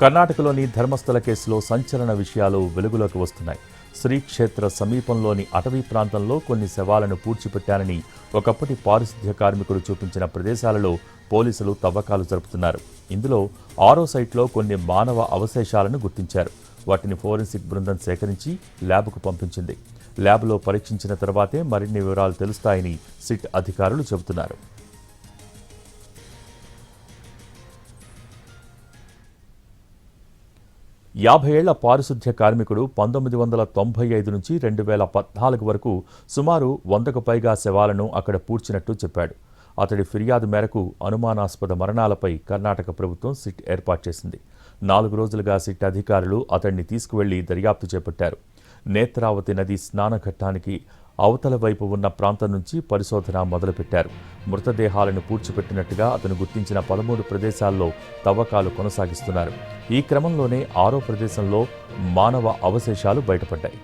కర్ణాటకలోని ధర్మస్థల కేసులో సంచలన విషయాలు వెలుగులోకి వస్తున్నాయి. శ్రీక్షేత్ర సమీపంలోని అటవీ ప్రాంతంలో కొన్ని శవాలను పూడ్చిపెట్టానని ఒకప్పటి పారిశుద్ధ్య కార్మికుడు చూపించిన ప్రదేశాలలో పోలీసులు తవ్వకాలు జరుపుతున్నారు. ఇందులో ఆరో సైట్లో కొన్ని మానవ అవశేషాలను గుర్తించారు. వాటిని ఫోరెన్సిక్ బృందం సేకరించి ల్యాబ్కు పంపించింది. ల్యాబ్లో పరీక్షించిన తర్వాతే మరిన్ని వివరాలు తెలుస్తాయని సిట్ అధికారులు చెబుతున్నారు. యాభై ఏళ్ళ పారిశుద్ధ్య కార్మికుడు పంతొమ్మిది వందల తొంభై ఐదు నుంచి రెండు వేల పద్నాలుగు వరకు సుమారు వందకు పైగా శవాలను అక్కడ పూడ్చినట్టు చెప్పాడు. అతడి ఫిర్యాదు మేరకు అనుమానాస్పద మరణాలపై కర్ణాటక ప్రభుత్వం సిట్ ఏర్పాటు చేసింది. నాలుగు రోజులుగా సిట్ అధికారులు అతడిని తీసుకువెళ్ళి దర్యాప్తు చేపట్టారు. నేత్రావతి నది స్నానఘట్టానికి అవతల వైపు ఉన్న ప్రాంతం నుంచి పరిశోధన మొదలుపెట్టారు. మృతదేహాలను పూడ్చిపెట్టినట్టుగా అతను గుర్తించిన పదమూడు ప్రదేశాల్లో తవ్వకాలు కొనసాగిస్తున్నారు. ఈ క్రమంలోనే ఆరో ప్రదేశంలో మానవ అవశేషాలు బయటపడ్డాయి.